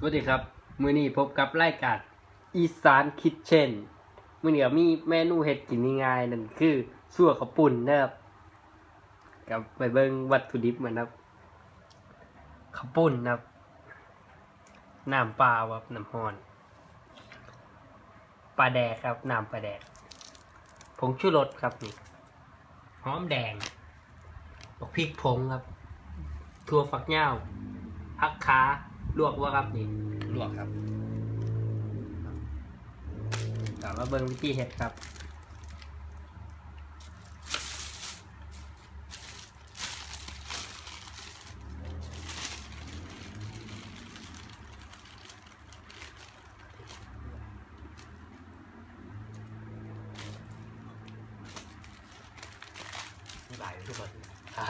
สวัสดีครับ มื้อนี้พบกับรายการอีสานคิทเช่นมื้อนี้มีเมนูเฮ็ดกินง่ายๆนั่นคือสั่วข้าวปุ่นนะครับกับไปเบิ่งวัตถุดิบมันครับข้าวปุ่นนะครับน้ำปลาครับน้ำฮอนปลาแดกครับน้ำปลาแดกผงชูรสครับนี่หอมแดงบักพริกผงครับ ถั่วฝักยาวผักขา ลวกว่าครับนี่ลวกครับกลับมาเบิ่งวิธีเฮ็ดครับหลายทุกคนใช่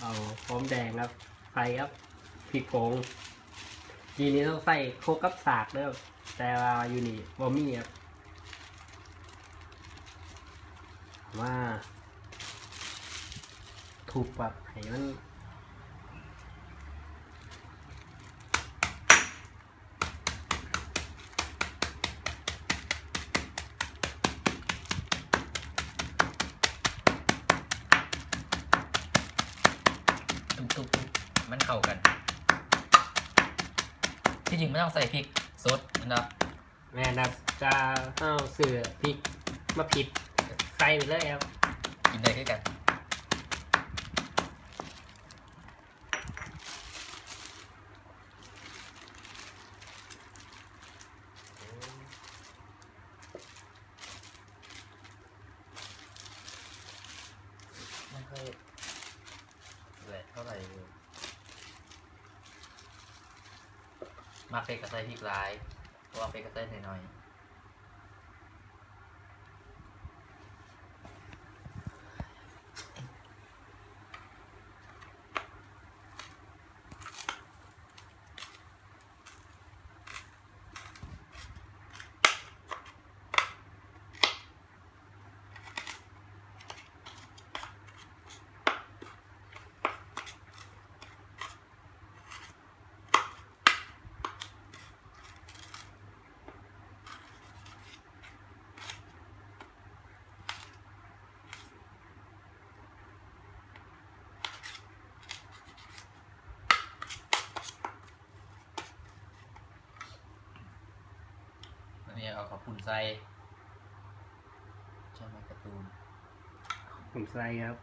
เอาหอมแดงครับใส่ครับ พริกผงทีนี้ต้องใส่โคกกับสากเด้อแต่ว่าอยู่นี่บ่มีครับว่าทุบแบบให้มันตุ๊บตุ๊บตุ๊บมันเข้ากัน ที่จริงไม่ต้องใส่พริกสดนะครับแม่นะจะเอาเสือพริกมาผิดใส่ไปเลยครับกินได้ด้วยกันไม่ค่อยแหลกเท่าไหร่เลย มาเป็กกับไส่พริกหลายเพราะว่าเป็กกับไส่น้อยๆ ขอบคุณใส่ใช่ไหมการ์ตูนผมใส่ครับ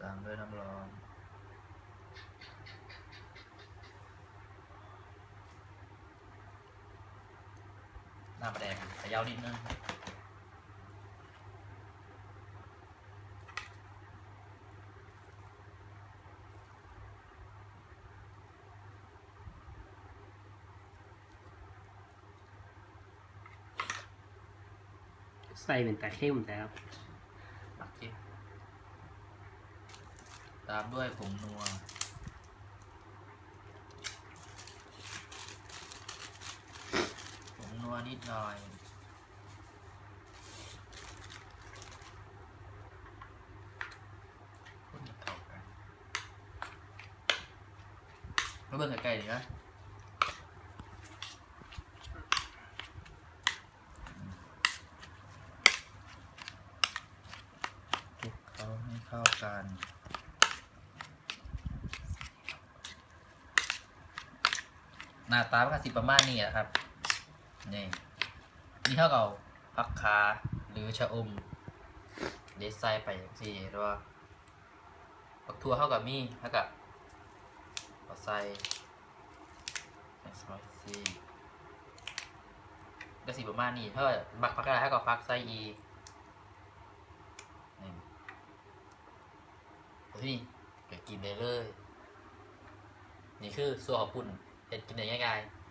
ตามด้วยน้ำร้อนน้ำแดงขยาวนิดนึง ใส่เป็นตะเข้มแต่ครับปักทิมตามด้วยผงนัวผงนัวนิดหน่อยคนให้เข้ากันมาเบิ่งไกลๆดินะคลุกเขาให้เข้ากันหน้าตามันก็สิประมาณนี้อะครับ นี่นี่เท่ากับผักขาหรือชะอม เดซไซไปอย่างที่หรือว่าผักทัวเท่ากับมีเท่ากับเอาใส่สไปซี่ก็สิประมาณนี้เท่ากับมักผักอะไรเท่ากับผักไส้อีนี่ ที่นี่ก็กินได้เลย นี่คือส่วนของปุ่นเห็ดกินได้ง่ายๆ